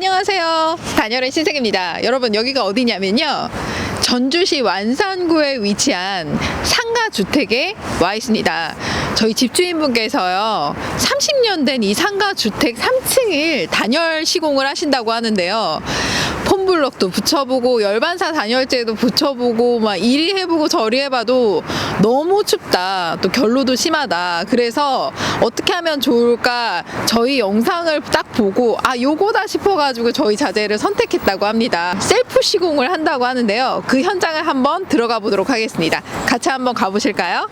안녕하세요. 단열의 신세계입니다. 여러분 여기가 어디냐면요. 전주시 완산구에 위치한 상가 주택에 와 있습니다. 저희 집주인분께서요. 30년 된 이 상가 주택 3층을 단열 시공을 하신다고 하는데요. 폼블럭도 붙여보고 열반사 단열재도 붙여보고 막 이리 해보고 저리 해봐도 너무 춥다. 또 결로도 심하다. 그래서 어떻게 하면 좋을까? 저희 영상을 딱 보고 아 요거다 싶어가지고 저희 자재를 선택했다고 합니다. 셀프 시공을 한다고 하는데요. 그 현장을 한번 들어가 보도록 하겠습니다. 같이 한번 가보실까요?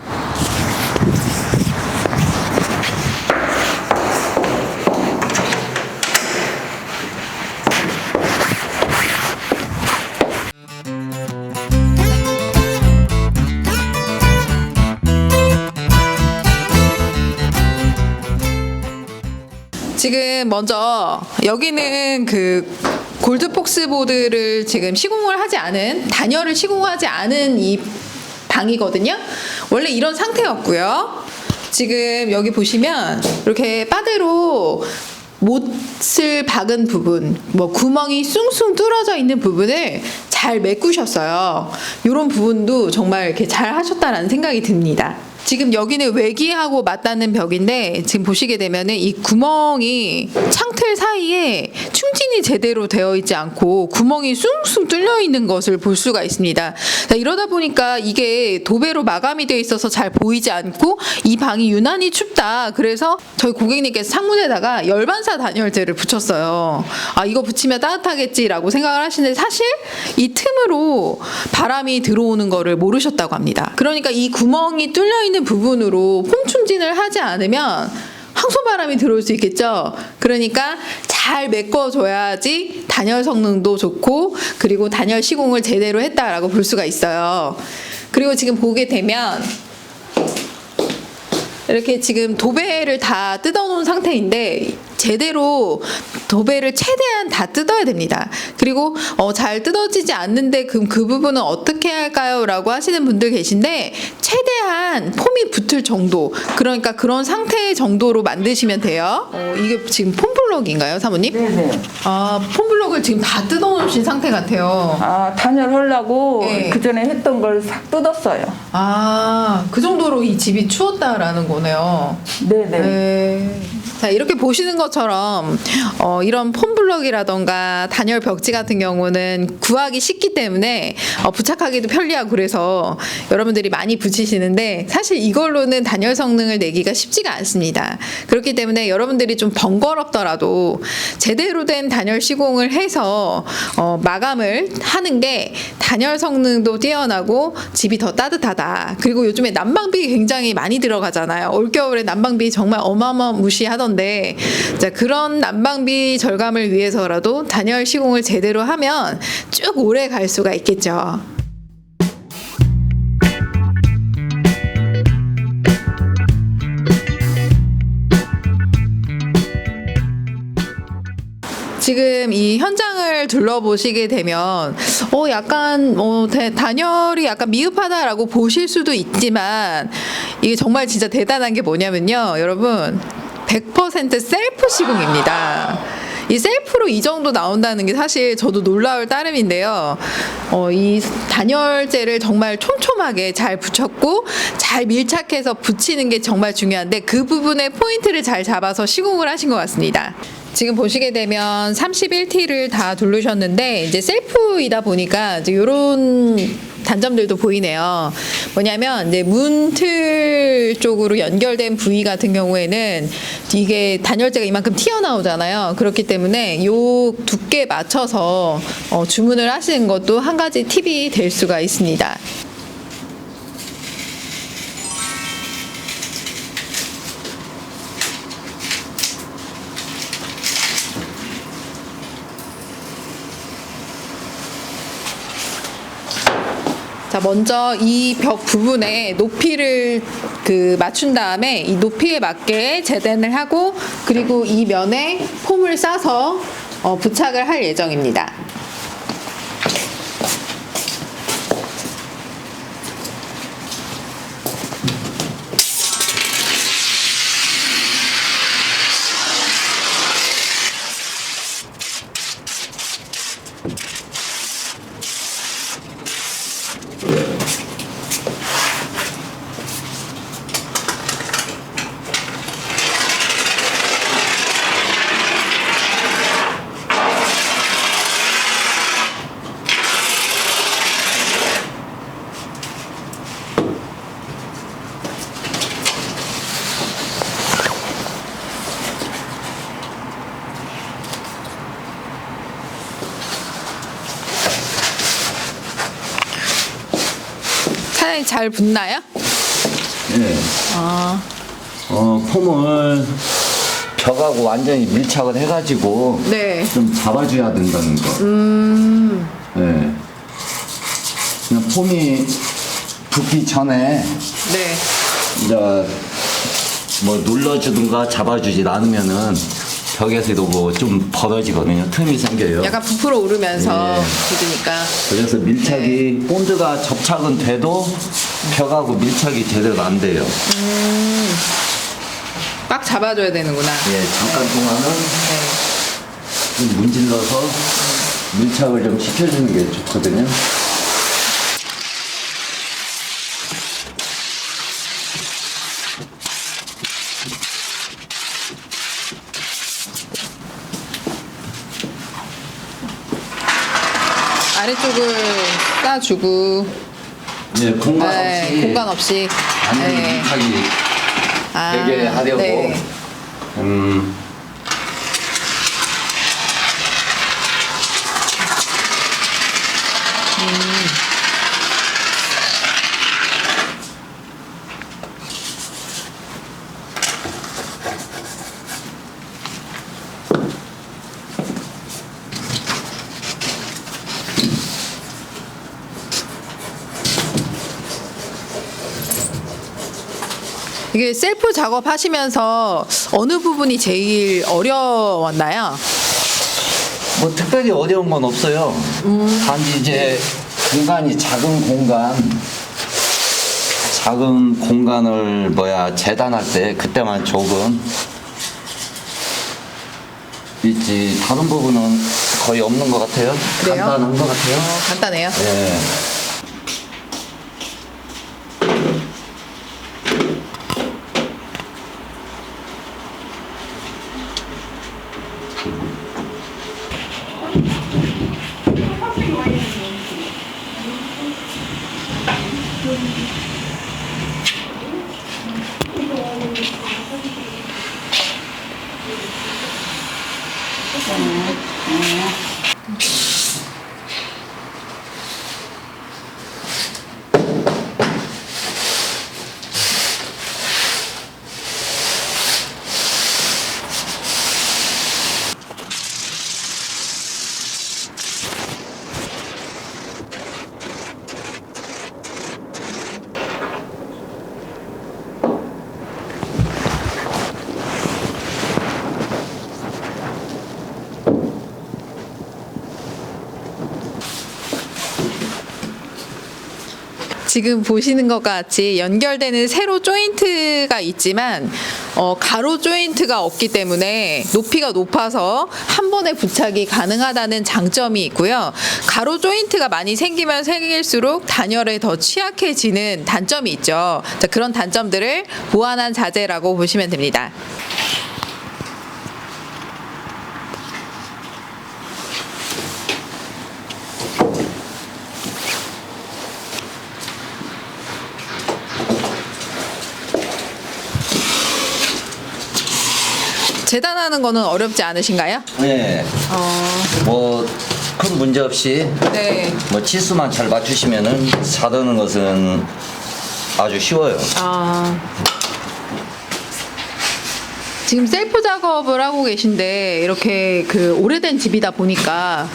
지금 먼저 여기는 그 골드폭스 보드를 지금 시공을 하지 않은 단열을 시공하지 않은 이 방이거든요. 원래 이런 상태였고요. 지금 여기 보시면 이렇게 바대로 못을 박은 부분, 뭐 구멍이 숭숭 뚫어져 있는 부분을 잘 메꾸셨어요. 이런 부분도 정말 이렇게 잘 하셨다라는 생각이 듭니다. 지금 여기는 외기하고 맞닿는 벽인데 지금 보시게 되면은 이 구멍이 창틀 사이에 충진이 제대로 되어 있지 않고 구멍이 숭숭 뚫려 있는 것을 볼 수가 있습니다. 자, 이러다 보니까 이게 도배로 마감이 되어 있어서 잘 보이지 않고 이 방이 유난히 춥다. 그래서 저희 고객님께서 창문에다가 열반사 단열재를 붙였어요. 아 이거 붙이면 따뜻하겠지라고 생각을 하시는데 사실 이 틈으로 바람이 들어오는 거를 모르셨다고 합니다. 그러니까 이 구멍이 뚫려 있는 부분으로 폼 충진을 하지 않으면 항소바람이 들어올 수 있겠죠. 그러니까 잘 메꿔줘야지 단열 성능도 좋고 그리고 단열 시공을 제대로 했다라고 볼 수가 있어요. 그리고 지금 보게 되면 이렇게 지금 도배를 다 뜯어놓은 상태인데 제대로 도배를 최대한 다 뜯어야 됩니다. 그리고 어, 잘 뜯어지지 않는데 그럼 그 부분은 어떻게 할까요?라고 하시는 분들 계신데 최대한 폼이 붙을 정도 그러니까 그런 상태 정도로 만드시면 돼요. 어, 이게 지금 폼블럭인가요, 사모님? 네네. 아 폼블럭을 지금 다 뜯어놓으신 상태 같아요. 아 단열하려고 네. 그 전에 했던 걸 싹 뜯었어요. 아, 그 정도로 이 집이 추웠다라는 거네요. 네네. 네. 자, 이렇게 보시는 것처럼 어, 이런 폼블럭이라던가 단열 벽지 같은 경우는 구하기 쉽기 때문에 어, 부착하기도 편리하고 그래서 여러분들이 많이 붙이시는데 사실 이걸로는 단열 성능을 내기가 쉽지가 않습니다. 그렇기 때문에 여러분들이 좀 번거롭더라도 제대로 된 단열 시공을 해서 어, 마감을 하는 게 단열 성능도 뛰어나고 집이 더 따뜻하다. 그리고 요즘에 난방비 굉장히 많이 들어가잖아요. 올겨울에 난방비 정말 어마어마무시하던데 자, 그런 난방비 절감을 위해서라도 단열 시공을 제대로 하면 쭉 오래 갈 수가 있겠죠. 지금 이 현장을 둘러보시게 되면 어 약간 어 대- 단열이 약간 미흡하다라고 보실 수도 있지만 이게 정말 진짜 대단한 게 뭐냐면요 여러분 100% 셀프 시공입니다. 이 셀프로 이 정도 나온다는 게 사실 저도 놀라울 따름인데요. 어, 이 단열재를 정말 촘촘하게 잘 붙였고 잘 밀착해서 붙이는 게 정말 중요한데 그 부분에 포인트를 잘 잡아서 시공을 하신 것 같습니다. 지금 보시게 되면 31T를 다 두르셨는데 이제 셀프이다 보니까 이제 이런 단점들도 보이네요. 뭐냐면 이제 문틀 쪽으로 연결된 부위 같은 경우에는 이게 단열재가 이만큼 튀어나오잖아요. 그렇기 때문에 요 두께 맞춰서 어, 주문을 하시는 것도 한 가지 팁이 될 수가 있습니다. 먼저 이 벽 부분에 높이를 그 맞춘 다음에 이 높이에 맞게 재단을 하고 그리고 이 면에 폼을 싸서 어, 부착을 할 예정입니다. 잘 붙나요? 예. 아, 어, 폼을 벽하고 완전히 밀착을 해가지고 네. 좀 잡아줘야 된다는 거. 음, 예. 그냥 폼이 붙기 전에 네. 이제 뭐 눌러주든가 잡아주지 않으면은 벽에서도 뭐 좀 벌어지거든요. 틈이 생겨요. 약간 부풀어 오르면서 예. 굳으니까. 그래서 밀착이 본드가 접착은 돼도 벽하고 밀착이 제대로 안 돼요. 꽉 잡아줘야 되는구나. 예, 잠깐 동안은 네. 좀 문질러서 밀착을 좀 시켜주는 게 좋거든요. 아래쪽을 싸주고, 예, 공간 네, 없이 공간 없이. 완전히 네. 밀착이 아, 되게 하려고 네. 음, 이게 셀프 작업하시면서 어느 부분이 제일 어려웠나요? 뭐 특별히 어려운 건 없어요. 단지 이제 공간이 작은 공간, 작은 공간을 뭐야 재단할 때 그때만 조금 있지 다른 부분은 거의 없는 것 같아요. 그래요? 간단한 것 같아요. 어, 간단해요. 예. 지금 보시는 것 같이 연결되는 세로 조인트가 있지만 어, 가로 조인트가 없기 때문에 높이가 높아서 한 번에 부착이 가능하다는 장점이 있고요. 가로 조인트가 많이 생기면 생길수록 단열에 더 취약해지는 단점이 있죠. 자, 그런 단점들을 보완한 자재라고 보시면 됩니다. 재단하는 거는 어렵지 않으신가요? 예. 뭐큰 문제 없이 네. 뭐 치수만 잘 맞추시면은 사드는 것은 아주 쉬워요. 아. 지금 셀프 작업을 하고 계신데 이렇게 그 오래된 집이다 보니까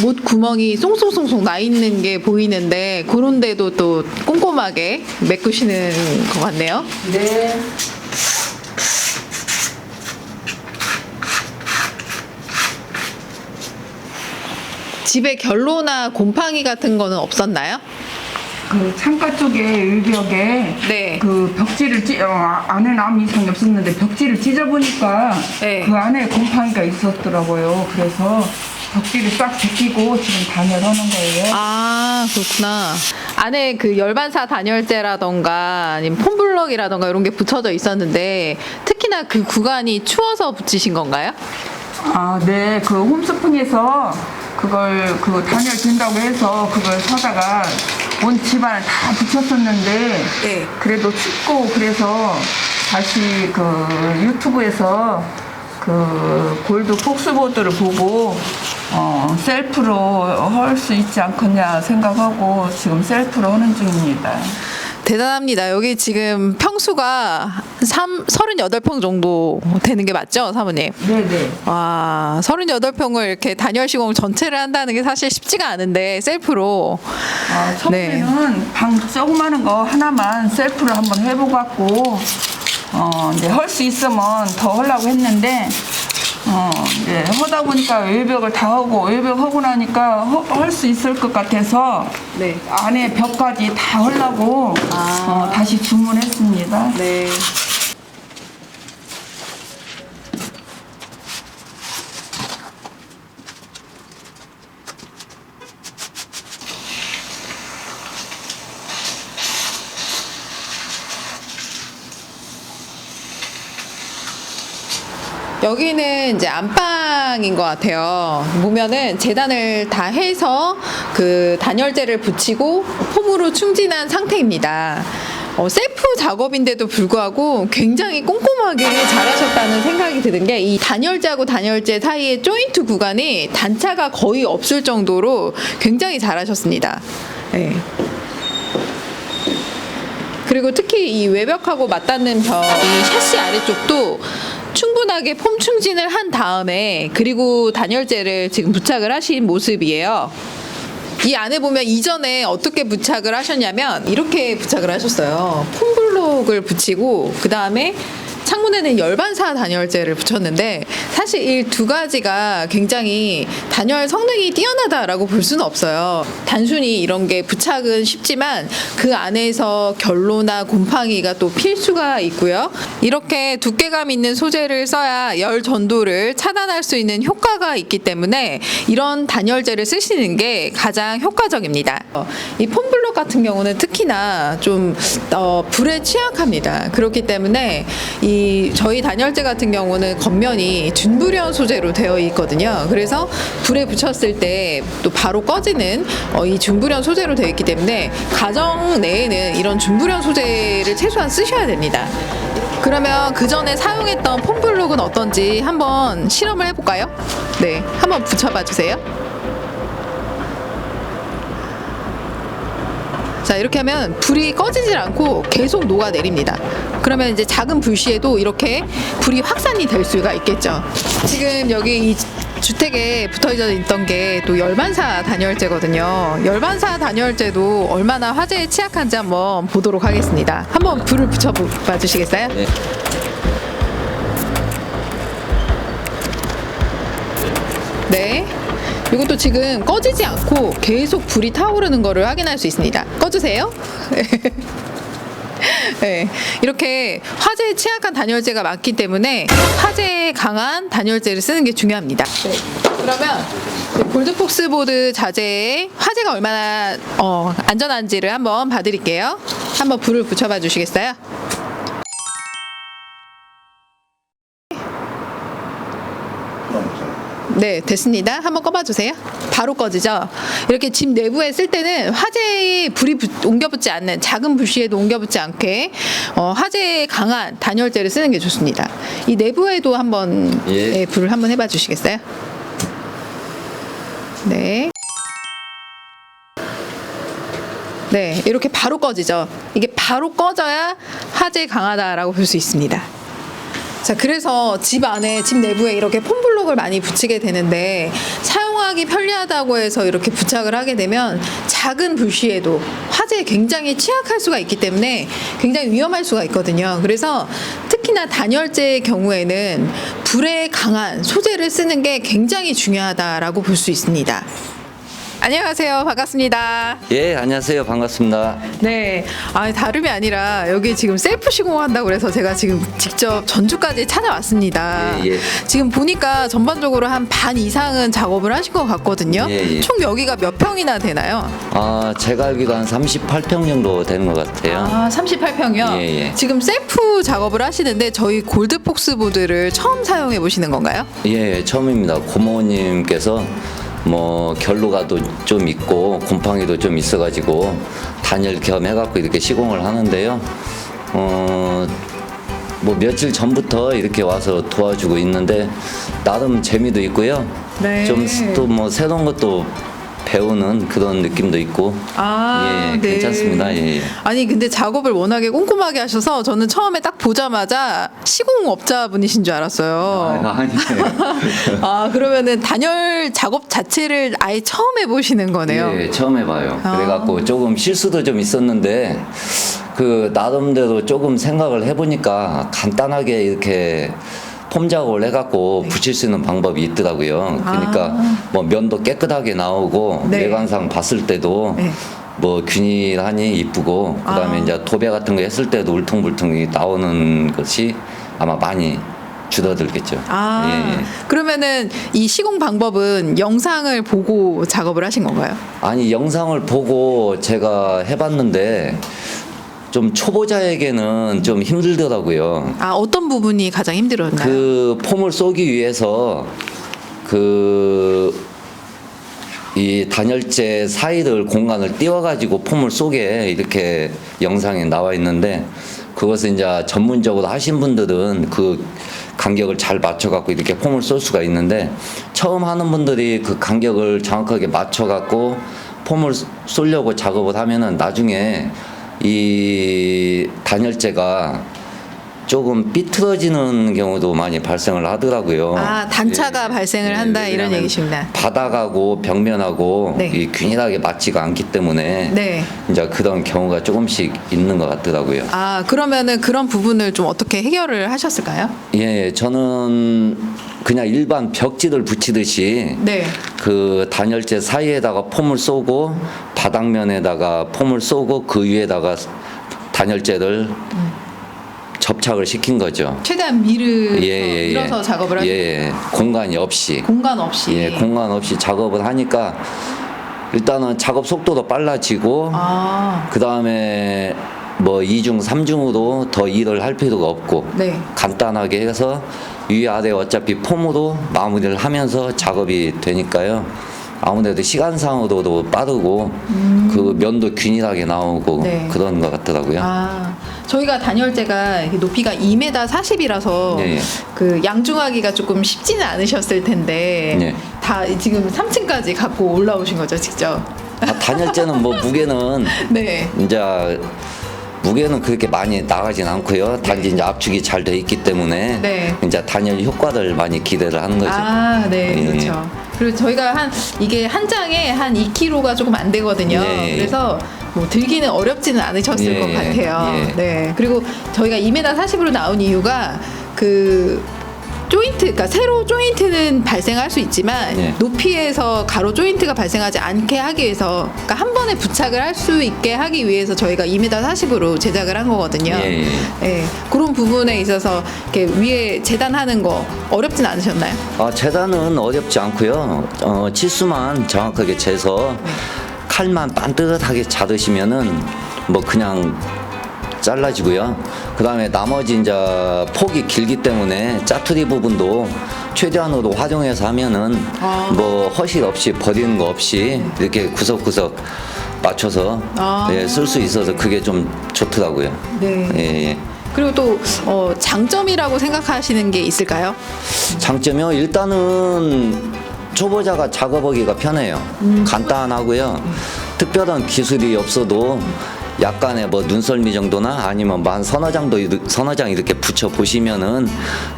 못 구멍이 송송송송 나 있는 게 보이는데 그런데도 또 꼼꼼하게 메꾸시는 것 같네요. 네. 집에 결로나 곰팡이 같은 거는 없었나요? 그 창가 쪽에 일벽에 네. 그 벽지를 찢, 어, 안에는 아무 이상이 없었는데 벽지를 찢어보니까 네. 그 안에 곰팡이가 있었더라고요. 그래서 벽지를 싹 제끼고 지금 단열하는 거예요. 아 그렇구나. 안에 그 열반사 단열재라던가 아니면 폼블럭이라던가 이런 게 붙여져 있었는데 특히나 그 구간이 추워서 붙이신 건가요? 아, 네. 그 홈스풍에서 그걸 그 단열 된다고 해서 그걸 사다가 온 집안을 다 붙였었는데 네. 그래도 춥고 그래서 다시 그 유튜브에서 그 골드 폭스보드를 보고 어, 셀프로 할 수 있지 않겠냐 생각하고 지금 셀프로 하는 중입니다. 대단합니다. 여기 지금 평수가 3, 38평 정도 되는 게 맞죠, 사모님? 네네. 와, 38평을 이렇게 단열 시공 전체를 한다는 게 사실 쉽지가 않은데 셀프로 아, 처음에는 방 조그마한 거 하나만 셀프를 한번 해보고 갖고 어, 이제 할 수 있으면 더 하려고 했는데 어, 이제 하다 보니까 외벽을 다 하고 외벽 하고 나니까 할 수 있을 것 같아서 네. 안에 벽까지 다 하려고 아. 어, 다시 주문했습니다. 네. 여기는 이제 안방인 것 같아요. 보면은 재단을 다 해서 그 단열재를 붙이고 폼으로 충진한 상태입니다. 어, 셀프 작업인데도 불구하고 굉장히 꼼꼼하게 잘하셨다는 생각이 드는 게 이 단열재하고 단열재 사이의 조인트 구간이 단차가 거의 없을 정도로 굉장히 잘하셨습니다. 네. 그리고 특히 이 외벽하고 맞닿는 벽, 이 샤시 아래쪽도 충분하게 폼 충진을 한 다음에 그리고 단열재를 지금 부착을 하신 모습이에요. 이 안에 보면 이전에 어떻게 부착을 하셨냐면 이렇게 부착을 하셨어요. 폼블록을 붙이고 그 다음에 창문에는 열반사 단열재를 붙였는데 사실 이 두 가지가 굉장히 단열 성능이 뛰어나다라고 볼 수는 없어요. 단순히 이런 게 부착은 쉽지만 그 안에서 결로나 곰팡이가 또 필수가 있고요. 이렇게 두께감 있는 소재를 써야 열 전도를 차단할 수 있는 효과가 있기 때문에 이런 단열재를 쓰시는 게 가장 효과적입니다. 어, 이 폼블록 같은 경우는 특히나 좀 어, 불에 취약합니다. 그렇기 때문에 이 저희 단열재 같은 경우는 겉면이 준불연 소재로 되어 있거든요. 그래서 불에 붙였을 때 또 바로 꺼지는 어, 이 준불연 소재로 되어 있기 때문에 가정 내에는 이런 준불연 소재를 최소한 쓰셔야 됩니다. 그러면 그 전에 사용했던 폼블록은 어떤지 한번 실험을 해볼까요? 네, 한번 붙여봐 주세요. 자 이렇게 하면 불이 꺼지질 않고 계속 녹아내립니다. 그러면 이제 작은 불씨에도 이렇게 불이 확산이 될 수가 있겠죠. 지금 여기 이 주택에 붙어 있던 게 또 열반사 단열재거든요. 열반사 단열재도 얼마나 화재에 취약한지 한번 보도록 하겠습니다. 한번 불을 붙여 봐 주시겠어요? 네. 네. 이것도 지금 꺼지지 않고 계속 불이 타오르는 거를 확인할 수 있습니다. 꺼주세요. 네. 이렇게 화재에 취약한 단열재가 많기 때문에 화재에 강한 단열재를 쓰는 게 중요합니다. 네. 그러면 이제 골드폭스 보드 자재에 화재가 얼마나 어, 안전한지를 한번 봐드릴게요. 한번 불을 붙여봐 주시겠어요? 네, 됐습니다. 한번 꺼봐 주세요. 바로 꺼지죠. 이렇게 집 내부에 쓸 때는 화재에 불이 붙- 옮겨붙지 않는 작은 불씨에도 옮겨붙지 않게 어, 화재에 강한 단열재를 쓰는 게 좋습니다. 이 내부에도 한번 예. 네, 불을 한번 해봐 주시겠어요? 네. 네, 이렇게 바로 꺼지죠. 이게 바로 꺼져야 화재 강하다라고 볼 수 있습니다. 자, 그래서 집 안에, 집 내부에 이렇게 폼 블록을 많이 붙이게 되는데 사용하기 편리하다고 해서 이렇게 부착을 하게 되면 작은 불씨에도 화재에 굉장히 취약할 수가 있기 때문에 굉장히 위험할 수가 있거든요. 그래서 특히나 단열재의 경우에는 불에 강한 소재를 쓰는 게 굉장히 중요하다라고 볼 수 있습니다. 안녕하세요. 반갑습니다. 예, 안녕하세요. 반갑습니다. 네. 아, 다름이 아니라 여기 지금 셀프 시공한다고 그래서 제가 지금 직접 전주까지 찾아왔습니다. 예, 예. 지금 보니까 전반적으로 한 반 이상은 작업을 하신 것 같거든요. 예, 예. 총 여기가 몇 평이나 되나요? 아, 제가 알기로 한 38평 정도 되는 것 같아요. 아, 38평이요? 예, 예. 지금 셀프 작업을 하시는데 저희 골드폭스 보드를 처음 사용해 보시는 건가요? 예, 처음입니다. 고모님께서 뭐 결로가도 좀 있고 곰팡이도 좀 있어가지고 단열 겸 해갖고 이렇게 시공을 하는데요. 어, 뭐 며칠 전부터 이렇게 와서 도와주고 있는데 나름 재미도 있고요. 네. 좀또뭐 새로운 것도 배우는 그런 느낌도 있고 아, 예, 네. 괜찮습니다. 예, 예. 아니 근데 작업을 워낙에 꼼꼼하게 하셔서 저는 처음에 딱 보자마자 시공업자분이신 줄 알았어요. 아, 아니에요. 아 그러면은 단열 작업 자체를 아예 처음 해보시는 거네요. 예, 처음 해봐요. 아. 그래갖고 조금 실수도 좀 있었는데 그 나름대로 조금 생각을 해보니까 간단하게 이렇게 폼 작업을 해갖고 붙일 수 있는 방법이 있더라고요. 그러니까 뭐 면도 깨끗하게 나오고 아. 네. 외관상 봤을 때도 네. 뭐 균일하니 이쁘고 그다음에 아. 이제 도배 같은 거 했을 때도 울퉁불퉁이 나오는 것이 아마 많이 줄어들겠죠. 아 예, 예. 그러면은 이 시공 방법은 영상을 보고 작업을 하신 건가요? 아니 영상을 보고 제가 해봤는데 좀 초보자에게는 좀 힘들더라고요. 아 어떤 부분이 가장 힘들었나요? 그 폼을 쏘기 위해서 그 이 단열재 사이를 공간을 띄워가지고 폼을 쏘게 이렇게 영상에 나와 있는데 그것을 이제 전문적으로 하신 분들은 그 간격을 잘 맞춰갖고 이렇게 폼을 쏠 수가 있는데 처음 하는 분들이 그 간격을 정확하게 맞춰갖고 폼을 쏘려고 작업을 하면은 나중에 이 단열재가 조금 삐뚤어지는 경우도 많이 발생을 하더라고요. 아, 단차가 발생을 한다, 이런 얘기십니다. 바닥하고 벽면하고 네. 이 균일하게 맞지가 않기 때문에 네. 이제 그런 경우가 조금씩 있는 것 같더라고요. 아 그러면은 그런 부분을 좀 어떻게 해결을 하셨을까요? 예, 저는 그냥 일반 벽지를 붙이듯이 네. 그 단열재 사이에다가 폼을 쏘고 바닥면에다가 폼을 쏘고 그 위에다가 단열재를 접착을 시킨 거죠. 최대한 밀을 예, 예, 예. 밀어서 작업을 하는 예, 예. 공간이 없이. 공간 없이. 예, 공간 없이 작업을 하니까 일단은 작업 속도도 빨라지고 아 그 다음에 뭐 2중, 3중으로 더 일을 할 필요가 없고 네. 간단하게 해서 위아래 어차피 폼으로 마무리를 하면서 작업이 되니까요. 아무래도 시간상으로도 빠르고 그 면도 균일하게 나오고 음. 네. 그런 것 같더라고요. 아 저희가 단열재가 이렇게 높이가 2m 40이라서 예, 예. 그 양중하기가 조금 쉽지는 않으셨을 텐데 예. 다 지금 3층까지 갖고 올라오신 거죠 직접. 아, 단열재는 뭐 무게는 네. 이제 무게는 그렇게 많이 나가진 않고요. 단지 이제 압축이 잘 돼 있기 때문에 네. 이제 단열 효과를 많이 기대를 하는 거죠. 아, 네, 예. 그렇죠. 그리고 저희가 한 이게 한 장에 한 2kg가 조금 안 되거든요. 예, 예. 그래서 뭐 들기는 어렵지는 않으셨을 예, 것 예, 같아요. 예. 네. 그리고 저희가 2m 40으로 나온 이유가 그 조인트, 그러니까 세로 조인트는 발생할 수 있지만 예. 높이에서 가로 조인트가 발생하지 않게 하기 위해서, 그러니까 한 번에 부착을 할 수 있게 하기 위해서 저희가 2m 40으로 제작을 한 거거든요. 예, 예. 예, 그런 부분에 있어서 이렇게 위에 재단하는 거 어렵진 않으셨나요? 아, 재단은 어렵지 않고요. 어, 치수만 정확하게 재서 칼만 반듯하게 자르시면은 뭐 그냥 잘라지고요. 그 다음에 나머지 이제 폭이 길기 때문에 짜투리 부분도 최대한으로 활용해서 하면은 아. 뭐 허실 없이 버리는 거 없이 이렇게 구석구석 맞춰서 아. 예, 쓸 수 있어서 그게 좀 좋더라고요. 네. 예, 예. 그리고 또 어, 장점이라고 생각하시는 게 있을까요? 장점이요. 일단은 초보자가 작업하기가 편해요. 간단하고요. 특별한 기술이 없어도 약간의 뭐 눈썰미 정도나 아니면 뭐한 서너 장도 서너 장 이렇게 붙여 보시면은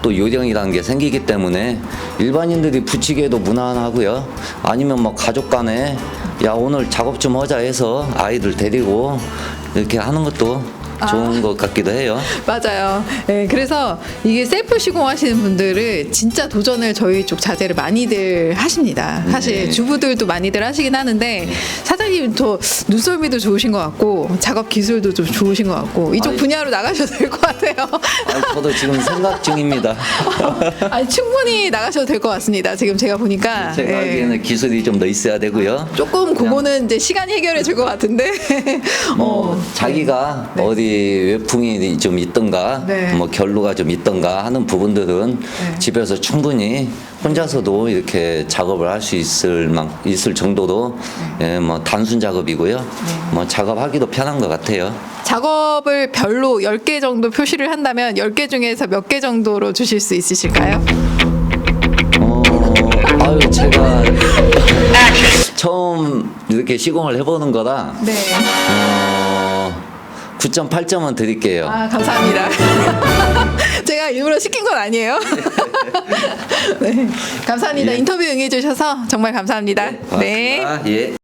또 요령이라는 게 생기기 때문에 일반인들이 붙이기에도 무난하고요. 아니면 뭐 가족 간에 야 오늘 작업 좀 하자 해서 아이들 데리고 이렇게 하는 것도 좋은 것 같기도 해요. 맞아요. 네, 그래서 이게 셀프 시공하시는 분들은 진짜 도전을 저희 쪽 자재를 많이들 하십니다. 사실 네. 주부들도 많이들 하시긴 하는데 사장님 저 눈썰미도 좋으신 것 같고 작업 기술도 좀 좋으신 것 같고 이쪽 아이. 분야로 나가셔도 될 것 같아요. 아, 저도 지금 생각 중입니다. 아니, 충분히 나가셔도 될 것 같습니다. 지금 제가 보니까 제가 예. 하기에는 기술이 좀 더 있어야 되고요. 조금 그거는 이제 시간이 해결해 줄 것 같은데 뭐 어, 자기가 네. 어디 외풍이 좀 있던가 네. 뭐 결로가 좀 있던가 하는 부분들은 네. 집에서 충분히 혼자서도 이렇게 작업을 할 수 있을 만 있을 정도로 네. 예, 뭐 단순 작업이고요. 뭐 작업하기도 편한 것 같아요. 작업을 별로 10개 정도 표시를 한다면 10개 중에서 몇 개 정도로 주실 수 있으실까요? 어, 아유 제가 처음 이렇게 시공을 해보는 거라 네. 어, 9.8점은 드릴게요. 아, 감사합니다. 제가 일부러 시킨 건 아니에요. 네. 감사합니다. 예. 인터뷰 응해주셔서 정말 감사합니다. 네. 고맙습니다. 예.